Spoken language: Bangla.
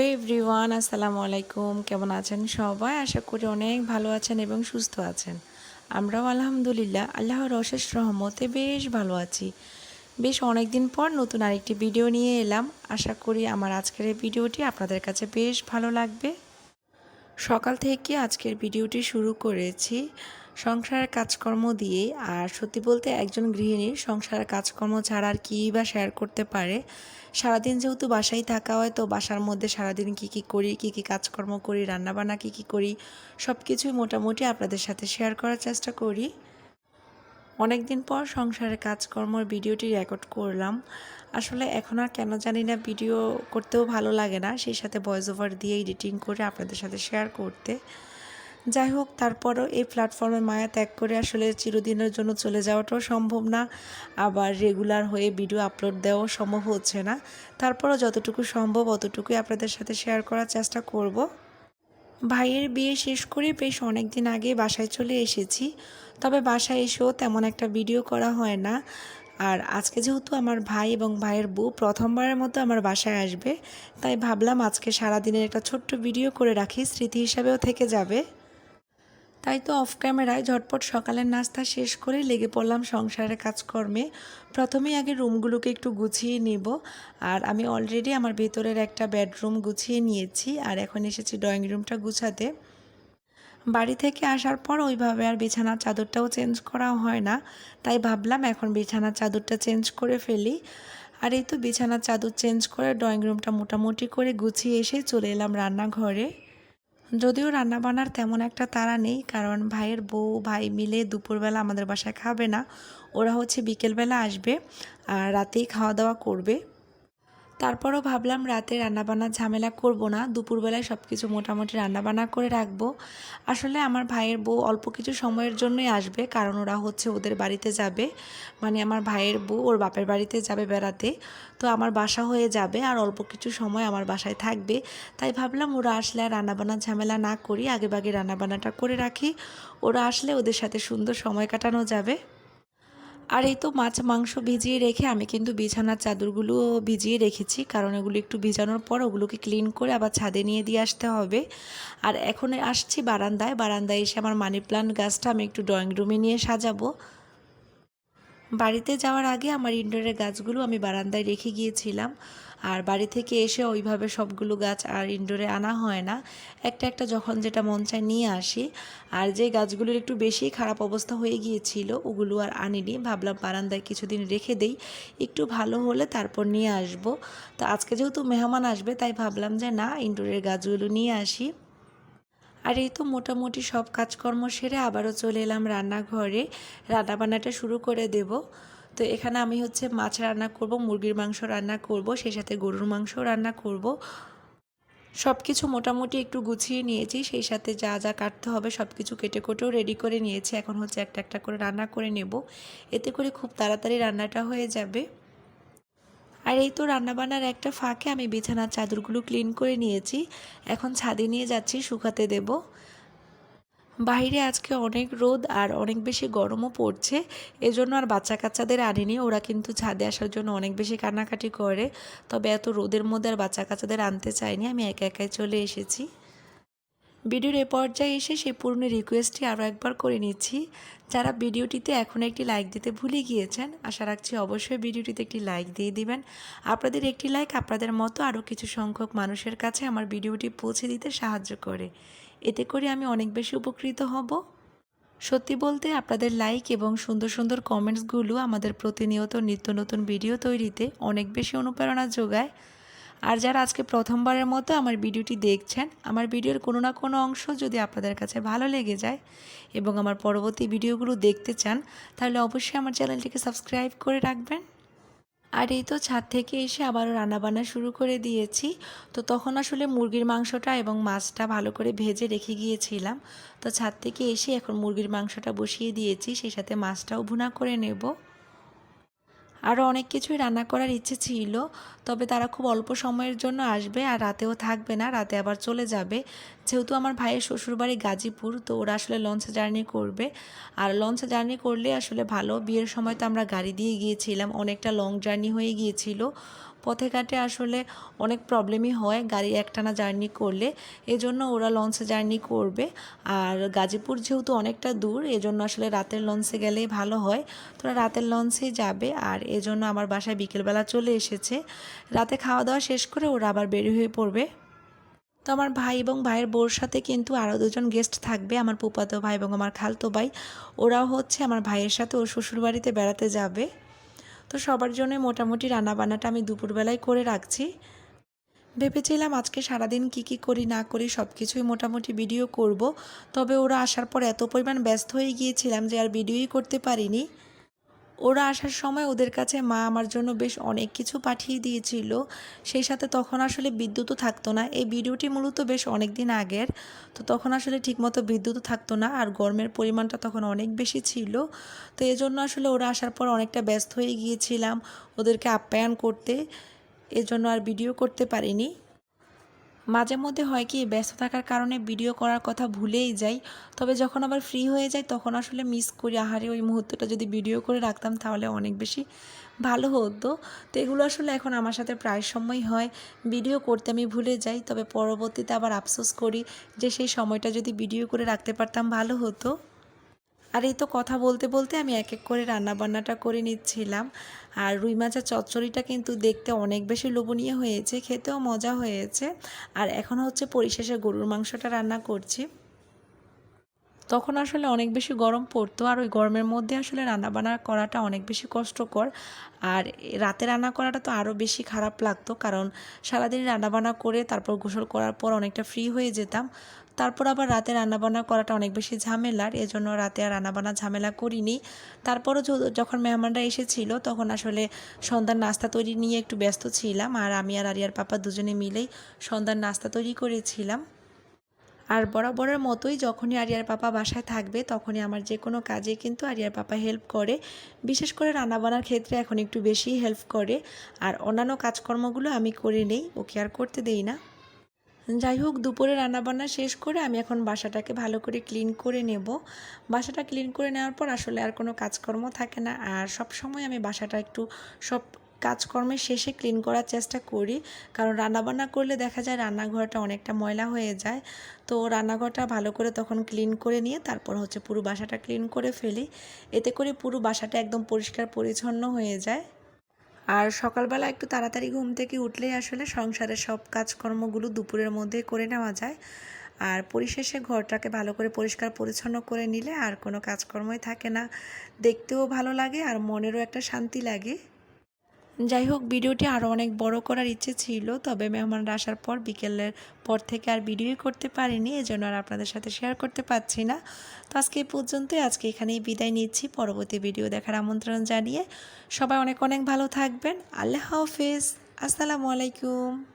এভরিওয়ান, আসসালামু আলাইকুম। কেমন আছেন সবাই? আশা করি অনেক ভালো আছেন এবং সুস্থ আছেন। আমরাও আলহামদুলিল্লাহ, আল্লাহর অশেষ রহমতে বেশ ভালো আছি। বেশ অনেক দিন পর নতুন আরেকটি ভিডিও নিয়ে এলাম। আশা করি আমার আজকের এই ভিডিওটি আপনাদের কাছে বেশ ভালো লাগবে। সকাল থেকে আজকের ভিডিওটি শুরু করেছি সংসারের কাজকর্ম দিয়ে। আর সত্যি বলতে একজন গৃহিণীর সংসারের কাজকর্ম ছাড়া আর কী বা শেয়ার করতে পারে সারাদিন যেহেতু বাসায় থাকা হয়, তো বাসার মধ্যে সারাদিন কী কী করি, কী কী কাজকর্ম করি, রান্নাবান্না কী কী করি সব কিছুই মোটামুটি আপনাদের সাথে শেয়ার করার চেষ্টা করি। অনেক দিন পর সংসারের কাজকর্মর ভিডিওটি রেকর্ড করলাম। আসলে এখন আর কেন জানি না, ভিডিও করতেও ভালো লাগে না, সেই সাথে ভয়েস ওভার দিয়ে এডিটিং করে আপনাদের সাথে শেয়ার করতে। যাই হোক, তারপরও এই প্ল্যাটফর্মে মায়া ত্যাগ করে আসলে চিরদিনের জন্য চলে যাওয়াটাও সম্ভব না। আবার রেগুলার হয়ে ভিডিও আপলোড দেওয়াও সম্ভব হচ্ছে না। তারপরও যতটুকু সম্ভব অতটুকুই আপনাদের সাথে শেয়ার করার চেষ্টা করব। ভাইয়ের বিয়ে শেষ করে বেশ অনেক দিন আগে বাসায় চলে এসেছি। তবে বাসায় এসেও তেমন একটা ভিডিও করা হয় না। আর আজকে যেহেতু আমার ভাই এবং ভাইয়ের বউ প্রথমবারের মতো আমার বাসায় আসবে, তাই ভাবলাম আজকে সারাদিনের একটা ছোট্ট ভিডিও করে রাখি, স্মৃতি হিসাবেও থেকে যাবে। তাই তো অফ ক্যামেরায় ঝটপট সকালের নাস্তা শেষ করে লেগে পড়লাম সংসারের কাজকর্মে। প্রথমেই আগে রুমগুলোকে একটু গুছিয়ে নেব। আর আমি অলরেডি আমার ভেতরের একটা বেডরুম গুছিয়ে নিয়েছি আর এখন এসেছি ড্রয়িং রুমটা গুছাতে। বাড়ি থেকে আসার পর ওইভাবে আর বিছানার চাদরটাও চেঞ্জ করা হয় না। তাই ভাবলাম এখন বিছানার চাদরটা চেঞ্জ করে ফেলি। আর এই তো বিছানার চাদর চেঞ্জ করে ড্রয়িং রুমটা মোটামুটি করে গুছিয়ে এসে চলে এলাম রান্নাঘরে। যদিও রান্নাবান্নার তেমন একটা তারা নেই, কারণ ভাইয়ের বউ, ভাই মিলে দুপুরবেলা আমাদের বাসায় খাবে না। ওরা হচ্ছে বিকেলবেলা আসবে, আর রাতেই খাওয়া দাওয়া করবে। তারপরও ভাবলাম রাতে রান্নাবান্না ঝামেলা করব না, দুপুরবেলায় সব কিছু মোটামুটি রান্নাবান্না করে রাখব। আসলে আমার ভাইয়ের বউ অল্প কিছু সময়ের জন্যই আসবে, কারণ ওরা হচ্ছে ওদের বাড়িতে যাবে। মানে আমার ভাইয়ের বউ ওর বাপের বাড়িতে যাবে বেড়াতে। তো আমার বাসা হয়ে যাবে আর অল্প কিছু সময় আমার বাসায় থাকবে। তাই ভাবলাম ওরা আসলে আর রান্নাবান্না ঝামেলা না করি আগেভাগে রান্নাবান্নাটা করে রাখি। ওরা আসলে ওদের সাথে সুন্দর সময় কাটানো যাবে। আর এই তো মাছ, মাংস ভিজিয়ে রেখে আমি কিন্তু বিছানার চাদরগুলো ভিজিয়ে রেখেছি। কারণ এগুলো একটু ভিজানোর পর ওগুলোকে ক্লিন করে আবার ছাদে নিয়ে দিয়ে আসতে হবে। আর এখন আসছি বারান্দায়। বারান্দায় এসে আমার মানি প্লান্ট গাছটা আমি একটু ড্রয়িং রুমে নিয়ে সাজাবো। বাড়িতে যাওয়ার আগে আমার ইনডোরের গাছগুলো আমি বারান্দায় রেখে গিয়েছিলাম। আর বাড়ি থেকে এসে ওইভাবে সবগুলো গাছ আর ইনডোরে আনা হয় না। একটা একটা যখন যেটা মন চায় নিয়ে আসি। আর যে গাছগুলোর একটু বেশি খারাপ অবস্থা হয়ে গিয়েছিল, ওগুলো আর আনিনি। ভাবলাম বারান্দায় কিছুদিন রেখে দেই। একটু ভালো হলে তারপর নিয়ে আসব। তো আজকে যেহেতু মেহমান আসবে, তাই ভাবলাম যে না ইনডোরের গাছগুলো নিয়ে আসি। আর এই তো মোটামুটি সব কাজকর্ম সেরে আবারও চলে এলাম রান্নাঘরে। রান্নাবান্নাটা শুরু করে দেব। তো এখানে আমি হচ্ছে মাছ রান্না করব, মুরগির মাংস রান্না করব, সেই সাথে গরুর মাংস রান্না করব। সব কিছু মোটামুটি একটু গুছিয়ে নিয়েছি, সেই সাথে যা যা কাটতে হবে সব কিছু কেটে কোটেও রেডি করে নিয়েছি। এখন হচ্ছে একটা একটা করে রান্না করে নেব। এতে করে খুব তাড়াতাড়ি রান্নাটা হয়ে যাবে। আর এই তো রান্নাবান্নার একটা ফাঁকে আমি বিছানার চাদরগুলো ক্লিন করে নিয়েছি। এখন ছাদে নিয়ে যাচ্ছি, শুকাতে দেব। বাইরে আজকে অনেক রোদ আর অনেক বেশি গরমও পড়ছে। এজন্য আর বাচ্চা কাচ্চাদের আনিনি। ওরা কিন্তু ছাদে আসার জন্য অনেক বেশি কান্নাকাটি করে। তবে এত রোদের মধ্যে আর বাচ্চা কাচ্চাদের আনতে চাইনি আমি একা একাই চলে এসেছি। ভিডিওর এ পর্যায়ে এসে সেই পুরনো রিকোয়েস্টটি আরও একবার করে নিচ্ছি। যারা ভিডিওটিতে এখন একটি লাইক দিতে ভুলে গিয়েছেন, আশা রাখছি অবশ্যই ভিডিওটিতে একটি লাইক দিয়ে দিবেন। আপনাদের একটি লাইক আপনাদের মতো আরও কিছু সংখ্যক মানুষের কাছে আমার ভিডিওটি পৌঁছে দিতে সাহায্য করে। এতে করে আমি অনেক বেশি উপকৃত হব। সত্যি বলতে আপনাদের লাইক এবং সুন্দর সুন্দর কমেন্টসগুলো আমাদের প্রতিনিয়ত নিত্য নতুন ভিডিও তৈরিতে অনেক বেশি অনুপ্রেরণা যোগায়। আর যারা আজকে প্রথমবারের মতো আমার ভিডিওটি দেখছেন, আমার ভিডিওর কোনো না কোনো অংশ যদি আপনাদের কাছে ভালো লেগে যায় এবং আমার পরবর্তী ভিডিওগুলো দেখতে চান, তাহলে অবশ্যই আমার চ্যানেলটিকে সাবস্ক্রাইব করে রাখবেন। আর এই তো ছাদ থেকে এসে আবারও রান্নাবান্না শুরু করে দিয়েছি। তো তখন আসলে মুরগির মাংসটা এবং মাছটা ভালো করে ভেজে রেখে গিয়েছিলাম। তো ছাদ থেকে এসে এখন মুরগির মাংসটা বসিয়ে দিয়েছি, সেই সাথে মাছটাও ভুনা করে নেব। আরও অনেক কিছুই রান্না করার ইচ্ছে ছিল, তবে তারা খুব অল্প সময়ের জন্য আসবে আর রাতেও থাকবে না, রাতে আবার চলে যাবে। যেহেতু আমার ভাইয়ের শ্বশুরবাড়ি গাজীপুর, তো ওরা আসলে লঞ্চ জার্নি করবে। আর লঞ্চ জার্নি করলে আসলে ভালো, বিয়ের সময় তো আমরা গাড়ি দিয়ে গিয়েছিলাম, অনেকটা লং জার্নি হয়ে গিয়েছিল। পথে ঘাটে আসলে অনেক প্রবলেমই হয় গাড়ি একটানা জার্নি করলে, এজন্য ওরা লঞ্চে জার্নি করবে। আর গাজীপুর যেহেতু অনেকটা দূর, এজন্য আসলে রাতের লঞ্চে গেলেই ভালো হয়। তোরা রাতের লঞ্চেই যাবে আর এজন্য আমার বাসায় বিকেলবেলা চলে এসেছে। রাতে খাওয়া দাওয়া শেষ করে ওরা আবার বের হয়ে পড়বে। তো আমার ভাই এবং ভাইয়ের বোর সাথে কিন্তু আরও দুজন গেস্ট থাকবে, আমার পুপাতো ভাই এবং আমার খালতো ভাই। ওরাও হচ্ছে আমার ভাইয়ের সাথে ওর শ্বশুরবাড়িতে বেড়াতে যাবে। তো সবার জন্য মোটামুটি রান্নাবান্নাটা আমি দুপুরবেলায় করে রাখছি। ভেবেছিলাম আজকে সারাদিন কি কি করি, না করি সব কিছুই মোটামুটি ভিডিও করব। তবে ওরা আসার পর এত পরিমাণ ব্যস্ত হয়ে গিয়েছিলাম যে আর ভিডিওই করতে পারিনি। ওরা আসার সময় ওদের কাছে মা আমার জন্য বেশ অনেক কিছু পাঠিয়ে দিয়েছিল। সেই সাথে তখন আসলে বিদ্যুৎও থাকতো না। এই ভিডিওটি মূলত বেশ অনেক দিন আগের। তো তখন আসলে ঠিকমতো বিদ্যুৎও থাকতো না আর গরমের পরিমাণটা তখন অনেক বেশি ছিল। তো এই জন্য আসলে ওরা আসার পর অনেকটা ব্যস্ত হয়ে গিয়েছিলাম ওদেরকে আপ্যায়ন করতে। এজন্য আর ভিডিও করতে পারিনি। মাঝে মধ্যে হয় কি, ব্যস্ত থাকার কারণে ভিডিও করার কথা ভুলেই যাই। তবে যখন আবার ফ্রি হয়ে যায় তখন আসলে মিস করি। আহারে, ওই মুহূর্তটা যদি ভিডিও করে রাখতাম, তাহলে অনেক বেশি ভালো হতো। তো এগুলো আসলে এখন আমার সাথে প্রায় সময় হয়। ভিডিও করতে আমি ভুলে যাই, তবে পরবর্তীতে আবার আফসোস করি যে সেই সময়টা যদি ভিডিও করে রাখতে পারতাম, ভালো হতো। আর এই তো কথা বলতে বলতে আমি এক এক করে রান্নাবান্নাটা করে নিচ্ছিলাম। আর রুই মাছের চচ্চড়িটা কিন্তু দেখতে অনেক বেশি লোভনীয় হয়েছে, খেতেও মজা হয়েছে। আর এখন হচ্ছে পরিশেষে গরুর মাংসটা রান্না করছি। তখন আসলে অনেক বেশি গরম পড়তো আর ওই গরমের মধ্যে আসলে রান্নাবান্না করাটা অনেক বেশি কষ্টকর। আর রাতে রান্না করাটা তো আরও বেশি খারাপ লাগতো কারণ সারাদিন রান্নাবান্না করে তারপর গোসল করার পর অনেকটা ফ্রি হয়ে যেতাম। তারপর আবার রাতে রান্নাবান্না করাটা অনেক বেশি ঝামেলার, এজন্য রাতে আর রান্নাবান্না ঝামেলা করিনি। তারপরও যখন মেহমানরা এসেছিল তখন আসলে সন্ধ্যার নাস্তা তৈরি নিয়ে একটু ব্যস্ত ছিলাম আর আমি আর আরিয়ার পাপা দুজনে মিলেই সন্ধ্যার নাস্তা তৈরি করেছিলাম। আর বরাবরের মতোই যখনই আরিয়ার পাপা বাসায় থাকবে, তখনই আমার যে কোনো কাজে কিন্তু আরিয়ার পাপা হেল্প করে। বিশেষ করে রান্নাবান্নার ক্ষেত্রে এখন একটু বেশি হেল্প করে। আর অন্যান্য কাজকর্মগুলো আমি করে নেই, ওকে আর করতে দেই না। যাই হোক, দুপুরে রান্নাবান্না শেষ করে আমি এখন বাসাটাকে ভালো করে ক্লিন করে নেব। বাসাটা ক্লিন করে নেওয়ার পর আসলে আর কোনো কাজকর্ম থাকে না। আর সব সময় আমি বাসাটা একটু সব কাজকর্মের শেষে ক্লিন করার চেষ্টা করি। কারণ রান্নাবান্না করলে দেখা যায় রান্নাঘরটা অনেকটা ময়লা হয়ে যায়। তো রান্নাঘরটা ভালো করে তখন ক্লিন করে নিয়ে তারপর হচ্ছে পুরো বাসাটা ক্লিন করে ফেলি। এতে করে পুরো বাসাটা একদম পরিষ্কার পরিচ্ছন্ন হয়ে যায়। আর সকালবেলা একটু তাড়াতাড়ি ঘুম থেকে উঠলেই আসলে সংসারের সব কাজকর্মগুলো দুপুরের মধ্যে করে নেওয়া যায়। আর পরিশেষে ঘরটাকে ভালো করে পরিষ্কার পরিচ্ছন্ন করে নিলে আর কোনো কাজকর্মই থাকে না। দেখতেও ভালো লাগে আর মনেরও একটা শান্তি লাগে। যাই হোক, ভিডিওটি আরও অনেক বড় করার ইচ্ছে ছিল, তবে মেহমানরা আসার পর বিকেলের পর থেকে আর ভিডিওই করতে পারিনি, এজন্য আর আপনাদের সাথে শেয়ার করতে পারছি না। তো আজকে এই পর্যন্তই, আজকে এখানেই বিদায় নিচ্ছি, পরবর্তী ভিডিও দেখার আমন্ত্রণ জানিয়ে সবাই অনেক অনেক ভালো থাকবেন, আল্লাহ হাফিজ, আসসালামু আলাইকুম।